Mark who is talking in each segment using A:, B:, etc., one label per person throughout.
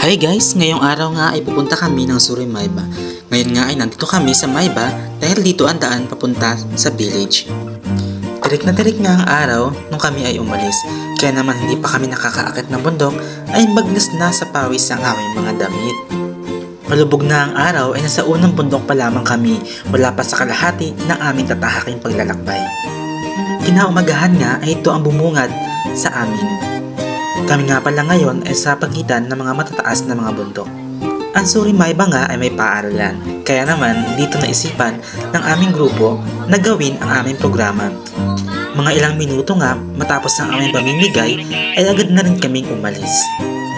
A: Hi guys! Ngayong araw nga ay pupunta kami ng Suri Mayba. Ngayon nga ay nandito kami sa Mayba dahil dito ang daan papunta sa village. Tirik na tirik nga ang araw nung kami ay umalis. Kaya naman hindi pa kami nakakaakit ng bundok ay magnas na sa pawis ang aming mga damit. Malubog na ang araw ay nasa unang bundok pa lamang kami wala pa sa kalahati ng aming tatahaking paglalakbay. Kinaumagahan nga ay ito ang bumungad sa amin. Kami nga pala ngayon ay sa pagitan ng mga matataas na mga bundok. Ang Suri Mayba nga ay may paaralan, kaya naman dito naisipan ng aming grupo na gawin ang aming programa. Mga ilang minuto nga matapos ang aming pamimigay ay agad na rin kaming umalis.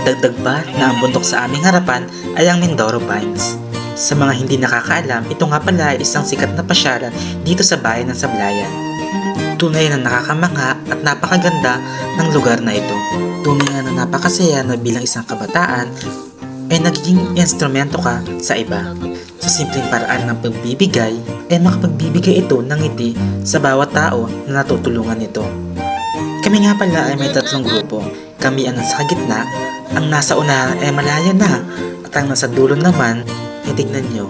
A: Dagdag pa na ang bundok sa aming harapan ay ang Mindoro Pines. Sa mga hindi nakakaalam, ito nga pala ay isang sikat na pasyalan dito sa bayan ng Sablayan. Tunay na nakakamangha at napakaganda ng lugar na ito. Tunay na napakasaya na bilang isang kabataan ay nagiging instrumento ka sa iba. Sa simpleng paraan ng pagbibigay, ay makapagbibigay ito ng ngiti sa bawat tao na natutulungan nito. Kami nga pala ay may tatlong grupo. Kami ang nasa gitna, ang nasa una ay malaya na, at ang nasa dulo naman, ay tignan nyo.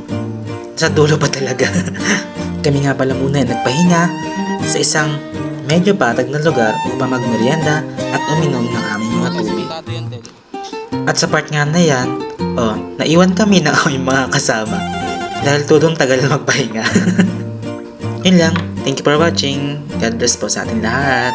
A: Sa dulo pa talaga. Kami nga pala muna ay nagpahinga sa isang medyo patag na lugar upang magmerienda at uminom ng aming mga tubig. At sa part nga na yan, oh, naiwan kami ng aming mga kasama dahil tudong tagal magpahinga. Yun lang. Thank you for watching. God bless po sa ating lahat.